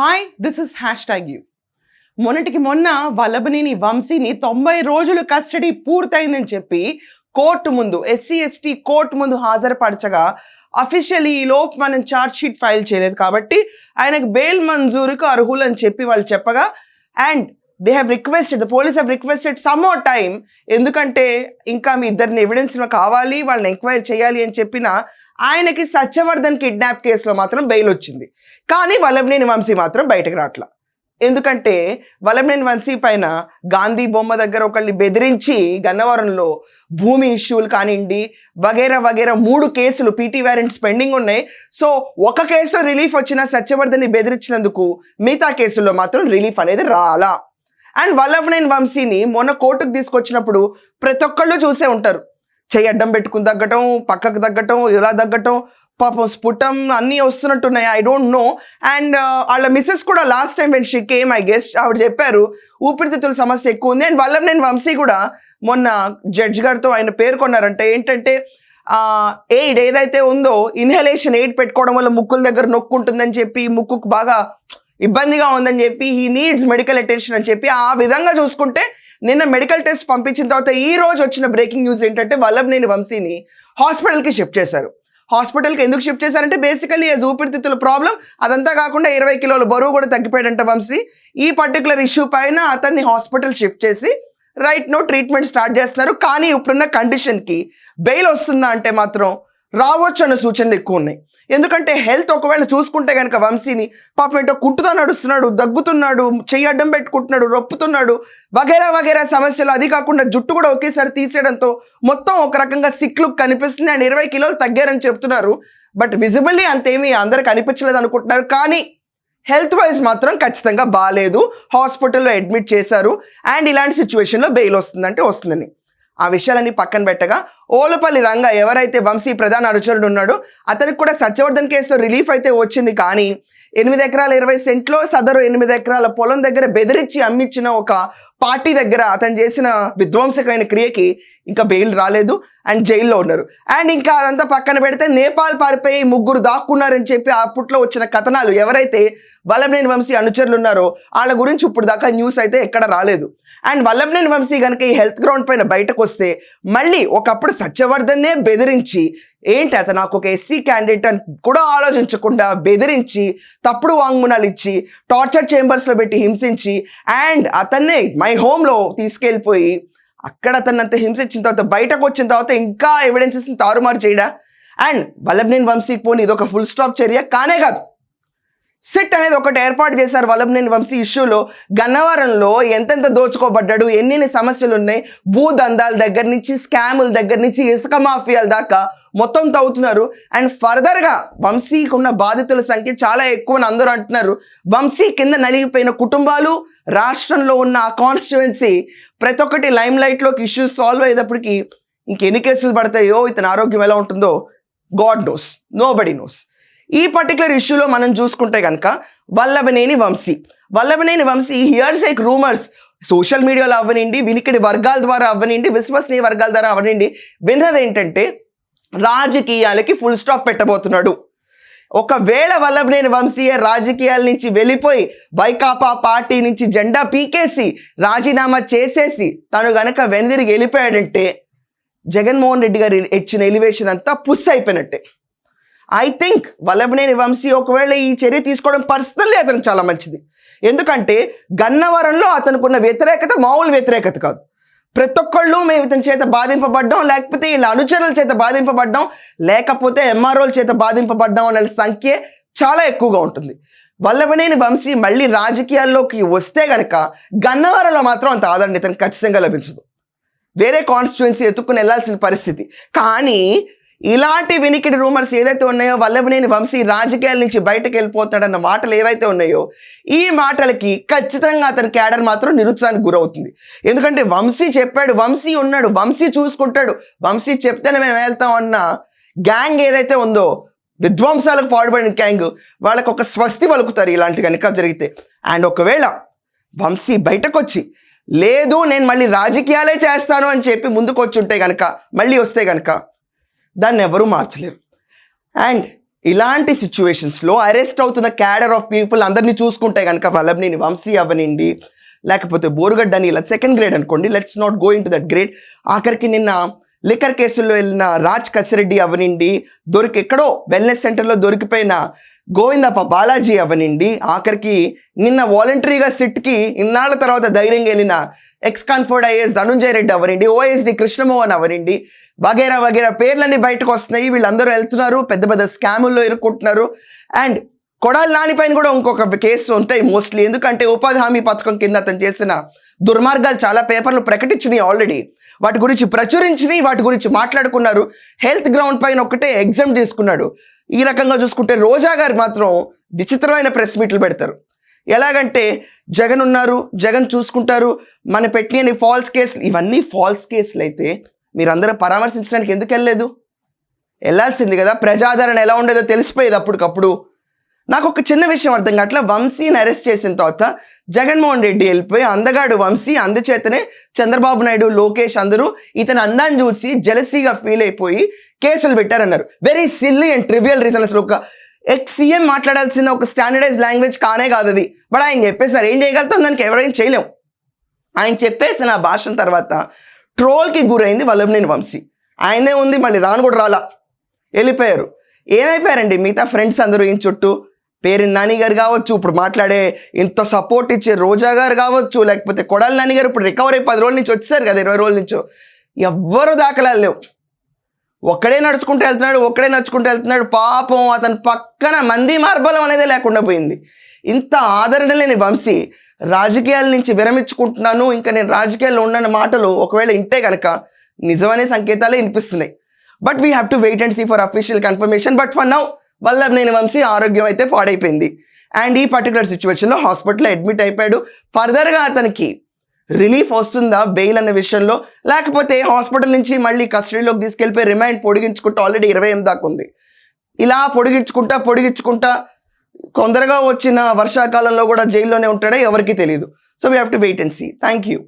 Hi this is hash tag you మొన్నటికి మొన్న వల్లభనేని వంశీని తొంభై రోజులు కస్టడీ పూర్తయిందని చెప్పి కోర్టు ముందు ఎస్సీ ఎస్టీ కోర్టు ముందు హాజరుపరచగా అఫీషియలీ ఈ లోపు మనం ఛార్జ్ షీట్ ఫైల్ చేయలేదు కాబట్టి ఆయనకు బెయిల్ మంజూరుకు అర్హులు అని చెప్పి వాళ్ళు చెప్పగా and they have requested the police have requested some more time ఎందుకంటే ఇంకా మీ ఇద్దరిని ఎవిడెన్స్ కావాలి వాళ్ళని ఎంక్వైరీ చేయాలి అని చెప్పిన ఆయనకి సత్యవర్ధన్ కిడ్నాప్ కేసులో మాత్రం బెయిల్ వచ్చింది. కానీ వల్లభనేని వంశీ మాత్రం బయటకు రావట్లా. ఎందుకంటే వల్లభనేని వంశీ పైన గాంధీ బొమ్మ దగ్గర ఒకళ్ళని బెదిరించి గన్నవరంలో భూమి ఇష్యూలు కానివ్వండి వగేరా వగేరా మూడు కేసులు పీటీ వారెంట్స్ పెండింగ్ ఉన్నాయి. సో ఒక కేసులో రిలీఫ్ వచ్చిన సత్యవర్ధన్ని బెదిరించినందుకు మిగతా కేసుల్లో మాత్రం రిలీఫ్ అనేది రాలా. అండ్ వల్లభనేని వంశీని మొన్న కోర్టుకు తీసుకొచ్చినప్పుడు ప్రతి ఒక్కళ్ళు చూసే ఉంటారు. చెయ్యి అడ్డం పెట్టుకుని తగ్గటం పక్కకు తగ్గటం ఇలా తగ్గటం పాపం స్ఫుటం అన్నీ వస్తున్నట్టున్నాయి ఐ డోంట్ నో అండ్ వాళ్ళ మిస్సెస్ కూడా last time when she came I guessed ఆవిడ చెప్పారు ఊపిరితిత్తుల సమస్య ఎక్కువ ఉంది. అండ్ వల్లభనేని వంశీ కూడా మొన్న జడ్జ్ గారితో ఆయన పేర్కొన్నారంట ఏంటంటే ఎయిడ్ ఏదైతే ఉందో ఇన్హలేషన్ ఎయిడ్ పెట్టుకోవడం వల్ల ముక్కుల దగ్గర నొక్కుంటుందని చెప్పి ముక్కుకు బాగా ఇబ్బందిగా ఉందని చెప్పి హీ నీడ్స్ మెడికల్ అటెన్షన్ అని చెప్పి ఆ విధంగా చూసుకుంటే నిన్న మెడికల్ టెస్ట్ పంపించిన తర్వాత ఈ రోజు వచ్చిన బ్రేకింగ్ న్యూస్ ఏంటంటే వల్లభనేని వంశీని హాస్పిటల్కి షిఫ్ట్ చేశారు. హాస్పిటల్కి ఎందుకు షిఫ్ట్ చేశారంటే బేసికలీ ఊపిరితిత్తుల ప్రాబ్లం అదంతా కాకుండా ఇరవై కిలోల బరువు కూడా తగ్గిపోయాడంట వంశీ. ఈ పర్టికులర్ ఇష్యూ పైన అతన్ని హాస్పిటల్ షిఫ్ట్ చేసి రైట్ నో ట్రీట్మెంట్ స్టార్ట్ చేస్తున్నారు. కానీ ఇప్పుడున్న కండిషన్కి బెయిల్ వస్తుందా అంటే మాత్రం రావచ్చు అన్న సూచనలు ఎక్కువ ఉన్నాయి. ఎందుకంటే హెల్త్ ఒకవేళ చూసుకుంటే కనుక వంశీని పాపం ఏంటో కుట్టుతో నడుస్తున్నాడు దగ్గుతున్నాడు చెయ్యి అడ్డం పెట్టుకుంటున్నాడు రొప్పుతున్నాడు వగేరా వగేరా సమస్యలు. అది కాకుండా జుట్టు కూడా ఒకేసారి తీసేయడంతో మొత్తం ఒక రకంగా సిక్ లుక్ కనిపిస్తుంది. అండ్ ఇరవై కిలోలు తగ్గారని చెప్తున్నారు. బట్ విజిబిల్లీ అంతేమీ అందరికి అనిపించలేదు అనుకుంటున్నారు. కానీ హెల్త్ వైజ్ మాత్రం ఖచ్చితంగా బాగాలేదు హాస్పిటల్లో అడ్మిట్ చేశారు. అండ్ ఇలాంటి సిచ్యువేషన్లో బెయిల్ వస్తుందంటే వస్తుందని. ఆ విషయాలన్నీ పక్కన పెట్టగా ఓలపల్లి రంగ ఎవరైతే వంశీ ప్రధాన అనుచరుడు ఉన్నాడో అతనికి కూడా సత్యవర్ధన్ కేసులో రిలీఫ్ అయితే వచ్చింది కానీ ఎనిమిది ఎకరాల ఇరవై సెంట్లో సదరు ఎనిమిది ఎకరాల పొలం దగ్గర బెదిరించి అమ్మిచ్చిన ఒక పార్టీ దగ్గర అతను చేసిన విధ్వంసకమైన క్రియకి ఇంకా బెయిల్ రాలేదు అండ్ జైల్లో ఉన్నారు. అండ్ ఇంకా అదంతా పక్కన పెడితే నేపాల్ పారిపోయి ముగ్గురు దాక్కున్నారని చెప్పి అప్పట్లో వచ్చిన కథనాలు ఎవరైతే వల్లభనేని వంశీ అనుచరులు ఉన్నారో వాళ్ళ గురించి ఇప్పుడు దాకా న్యూస్ అయితే ఎక్కడ రాలేదు. అండ్ వల్లభనేని వంశీ కనుక ఈ హెల్త్ గ్రౌండ్ పైన బయటకు వస్తే మళ్ళీ ఒకప్పుడు సత్యవర్ధన్నే బెదిరించి ఏంటి అతను నాకు ఒక ఎస్సీ క్యాండిడేట్ అని కూడా ఆలోచించకుండా బెదిరించి తప్పుడు వాంగ్మూనాలు ఇచ్చి టార్చర్ చేంబర్స్లో పెట్టి హింసించి అండ్ అతన్నే మై హోమ్లో తీసుకెళ్ళిపోయి అక్కడ అతన్నంత హింసించిన తర్వాత బయటకు వచ్చిన తర్వాత ఇంకా ఎవిడెన్సెస్ని తారుమారు చేయడా? అండ్ వల్లభనేని వంశీకి పోని ఇది ఒక ఫుల్ స్టాప్ చర్య కానే కాదు. సిట్ అనేది ఒకటి ఏర్పాటు చేశారు వల్లభనేని వంశీ ఇష్యూలో గన్నవరంలో ఎంతెంత దోచుకోబడ్డాడు ఎన్నెన్ని సమస్యలు ఉన్నాయి భూ దందాల దగ్గర నుంచి స్కాముల దగ్గర నుంచి ఇసుక మాఫియాల దాకా మొత్తం తవ్వుతున్నారు. అండ్ ఫర్దర్గా వంశీకి ఉన్న బాధితుల సంఖ్య చాలా ఎక్కువ అని అందరూ అంటున్నారు. వంశీ కింద నలిగిపోయిన కుటుంబాలు రాష్ట్రంలో ఉన్న ఆ కాన్స్టిట్యువెన్సీ ప్రతి ఒక్కటి లైమ్ లైట్లోకి ఇష్యూస్ సాల్వ్ అయ్యేటప్పటికి ఇంకెన్ని కేసులు పడతాయో ఇతని ఆరోగ్యం ఎలా ఉంటుందో god knows nobody knows ఈ పర్టికులర్ ఇష్యూలో మనం చూసుకుంటే కనుక వల్లభనేని వంశీ. వల్లభనేని వంశీ హియర్స్ ఎక్ రూమర్స్ సోషల్ మీడియాలో అవ్వనండి వినికిడి వర్గాల ద్వారా అవ్వనండి విశ్వసనీయ వర్గాల ద్వారా అవ్వనండి. విన్నది ఏంటంటే రాజకీయాలకి ఫుల్ స్టాప్ పెట్టబోతున్నాడు. ఒకవేళ వల్లభనేని వంశీయ రాజకీయాల నుంచి వెళ్ళిపోయి వైకాపా పార్టీ నుంచి జెండా పీకేసి రాజీనామా చేసేసి తను గనక వెనుదిరిగి వెళ్ళిపోయాడంటే జగన్మోహన్ రెడ్డి గారు ఇచ్చిన ఎలివేషన్ అంతా పుస్ అయిపోయినట్టే. ఐ థింక్ వల్లభనేని వంశీ ఒకవేళ ఈ చర్య తీసుకోవడం పర్సనల్లీ అతను చాలా మంచిది. ఎందుకంటే గన్నవరంలో అతనుకున్న వ్యతిరేకత మామూలు వ్యతిరేకత కాదు. ప్రతి ఒక్కళ్ళు మేము ఇతని చేత బాధింపబడ్డాం లేకపోతే వీళ్ళ అనుచరుల చేత బాధింపబడ్డాం లేకపోతే ఎంఆర్ఓల చేత బాధింపబడ్డాం అనే సంఖ్య చాలా ఎక్కువగా ఉంటుంది. వల్లభనేని వంశీ మళ్ళీ రాజకీయాల్లోకి వస్తే గనక గన్నవరంలో మాత్రం అంత ఆదరణ ఇతను ఖచ్చితంగా లభించదు. వేరే కాన్స్టిట్యువెన్సీ ఎత్తుక్కుని వెళ్ళాల్సిన పరిస్థితి. కానీ ఇలాంటి వినికిడి రూమర్స్ ఏదైతే ఉన్నాయో వల్లభనేని వంశీ రాజకీయాల నుంచి బయటకు వెళ్ళిపోతాడన్న మాటలు ఏవైతే ఉన్నాయో ఈ మాటలకి ఖచ్చితంగా అతని క్యాడర్ మాత్రం నిరుత్సాహానికి గురవుతుంది. ఎందుకంటే వంశీ చెప్పాడు వంశీ ఉన్నాడు వంశీ చూసుకుంటాడు వంశీ చెప్తేనే మేము వెళ్తాం అన్న గ్యాంగ్ ఏదైతే ఉందో విధ్వంసాలకు పాడుపడిన గ్యాంగ్ వాళ్ళకు ఒక స్వస్తి పలుకుతారు ఇలాంటి కనుక జరిగితే. అండ్ ఒకవేళ వంశీ బయటకు వచ్చి లేదు నేను మళ్ళీ రాజకీయాలే చేస్తాను అని చెప్పి ముందుకు వచ్చి ఉంటే కనుక మళ్ళీ వస్తే కనుక దాన్ని ఎవరూ మార్చలేరు. అండ్ ఇలాంటి సిచ్యువేషన్స్లో అరెస్ట్ అవుతున్న క్యాడర్ ఆఫ్ పీపుల్ అందరినీ చూసుకుంటే కనుక వల్లభనేని వంశీ అవ్వనిండి లేకపోతే బోరుగడ్డ అని ఇలా సెకండ్ గ్రేడ్ అనుకోండి let's not go into that grade ఆఖరికి నిన్న లిక్కర్ కేసుల్లో వెళ్ళిన రాజ్ కసిరెడ్డి అవనిండి దొరికి ఎక్కడో వెల్నెస్ సెంటర్లో దొరికిపోయిన గోవిందప్ప బాలాజీ అవనిండి ఆఖరికి నిన్న వాలంటరీగా సిట్కి ఇన్నాళ్ళ తర్వాత ధైర్యంగా వెళ్ళిన ex conferred IAS Dhanunjaya Reddy అవరండి OSD Krishnamohan అవరండి వగేరా వగేరా పేర్లన్నీ బయటకు వస్తున్నాయి. వీళ్ళందరూ వెళ్తున్నారు పెద్ద పెద్ద స్కాముల్లో ఇరుక్కుంటున్నారు. అండ్ కొడాలి నానిపైన కూడా ఇంకొక కేసు ఉంటాయి మోస్ట్లీ. ఎందుకంటే ఉపాధి హామీ పథకం కింద అతను చేసిన దుర్మార్గాలు చాలా పేపర్లు ప్రకటించినాయి ఆల్రెడీ. వాటి గురించి ప్రచురించినాయి వాటి గురించి మాట్లాడుకున్నారు. హెల్త్ గ్రౌండ్ పైన ఒకటే ఎగ్జామ్ తీసుకున్నాడు. ఈ రకంగా చూసుకుంటే రోజా గారు మాత్రం విచిత్రమైన ప్రెస్ మీట్లు పెడతారు. ఎలాగంటే జగన్ ఉన్నారు జగన్ చూసుకుంటారు మన పెట్టిన ఫాల్స్ కేసులు ఇవన్నీ ఫాల్స్ కేసులు అయితే మీరందరూ పరామర్శించడానికి ఎందుకు వెళ్ళలేదు? వెళ్ళాల్సింది కదా ప్రజాదరణ ఎలా ఉండేదో తెలిసిపోయేది అప్పటికప్పుడు. నాకు ఒక చిన్న విషయం అర్థం కావట్లే వంశీని అరెస్ట్ చేసిన తర్వాత జగన్మోహన్ రెడ్డి వెళ్ళిపోయి అందగాడు వంశీ అందుచేతనే చంద్రబాబు నాయుడు లోకేష్ అందరూ ఇతని అందాన్ని చూసి జలసీగా ఫీల్ అయిపోయి కేసులు పెట్టారన్నారు. Very silly and trivial reason అసలు ఒక ఎక్స్ సీఎం మాట్లాడాల్సిన ఒక స్టాండర్డైజ్ లాంగ్వేజ్ కానే కాదు అది. బట్ ఆయన చెప్పేసారు ఏం చేయగలుగుతాం? దానికి ఎవరైనా చేయలేం. ఆయన చెప్పేసిన ఆ భాషణ తర్వాత ట్రోల్కి గురైంది వల్లభనేని వంశీ. ఆయనే ఉంది మళ్ళీ రాను కూడా రాలా. వెళ్ళిపోయారు. ఏమైపోయారండి? మిగతా ఫ్రెండ్స్ అందరూ ఈయన చుట్టూ? పేరు నాని గారు కావచ్చు ఇప్పుడు మాట్లాడే ఇంత సపోర్ట్ ఇచ్చే రోజా గారు కావచ్చు లేకపోతే కొడాలి నాని గారు ఇప్పుడు రికవర్ అయ్యి పది రోజుల నుంచి వచ్చేసారు కదా ఇరవై రోజుల నుంచో. ఎవ్వరు దాఖలాలు లేవు. ఒక్కడే నడుచుకుంటూ వెళ్తున్నాడు ఒక్కడే నడుచుకుంటూ వెళ్తున్నాడు. పాపం అతని పక్కన మంది మార్బలం అనేది లేకుండా పోయింది. ఇంత ఆదరణ లేని వంశీ రాజకీయాల నుంచి విరమించుకుంటున్నాను ఇంకా నేను రాజకీయాల్లో ఉన్న మాటలు ఒకవేళ ఇంటే కనుక నిజమనే సంకేతాలే వినిపిస్తున్నాయి. But we have to wait and see for official confirmation but for now వల్ల నేను వంశీ ఆరోగ్యం అయితే పాడైపోయింది. అండ్ ఈ పర్టికులర్ సిచ్యువేషన్లో హాస్పిటల్లో అడ్మిట్ అయిపోయాడు. ఫర్దర్గా అతనికి రిలీఫ్ వస్తుందా బెయిల్ అనే విషయంలో? లేకపోతే హాస్పిటల్ నుంచి మళ్ళీ కస్టడీలోకి తీసుకెళ్ళిపోయి రిమైండ్ పొడిగించుకుంటూ ఆల్రెడీ ఇరవై ఎనిమిది దాకా ఉంది. ఇలా పొడిగించుకుంటా పొడిగించుకుంటా కొందరగా వచ్చిన వర్షాకాలంలో కూడా జైల్లోనే ఉంటాడో ఎవరికి తెలియదు so we have to wait and see thank you